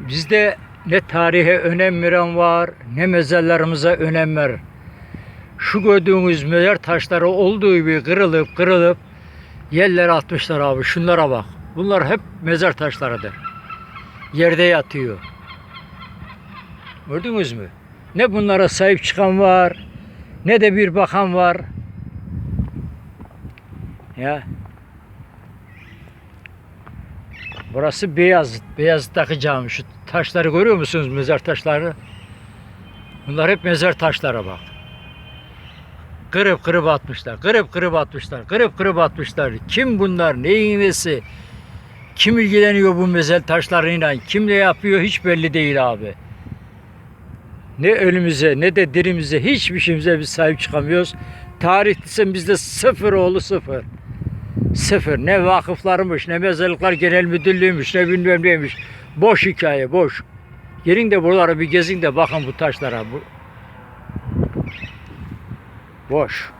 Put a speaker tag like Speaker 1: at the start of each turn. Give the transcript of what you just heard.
Speaker 1: Bizde ne tarihe önem veren var, ne mezarlarımıza önem ver. Şu gördüğünüz mezar taşları olduğu gibi kırılıp kırılıp yerlere atmışlar abi. Şunlara bak. Bunlar hep mezar taşlarıdır. Yerde yatıyor. Gördünüz mü? Ne bunlara sahip çıkan var, ne de bir bakan var. Ya. Burası Beyazıt. Beyazıt'taki cami. Şu taşları görüyor musunuz mezar taşları? Bunlar hep mezar taşlara bak. Kırıp kırıp atmışlar. Kırıp kırıp atmışlar. Kırıp kırıp atmışlar. Kim bunlar? Neyin nesi? Kim ilgileniyor bu mezar taşlarıyla? Kim ne yapıyor hiç belli değil abi. Ne ölümüze ne de dirimize hiçbir şeyimize biz sahip çıkamıyoruz. Tarih desem bizde sıfır oğlu sıfır. Sıfır. Ne vakıflarmış, ne mezarlıklar genel müdürlüğüymüş, ne bilmem neymiş. Boş hikaye, boş. Gelin de buralara bir gezin de bakın bu taşlara. Bu... Boş.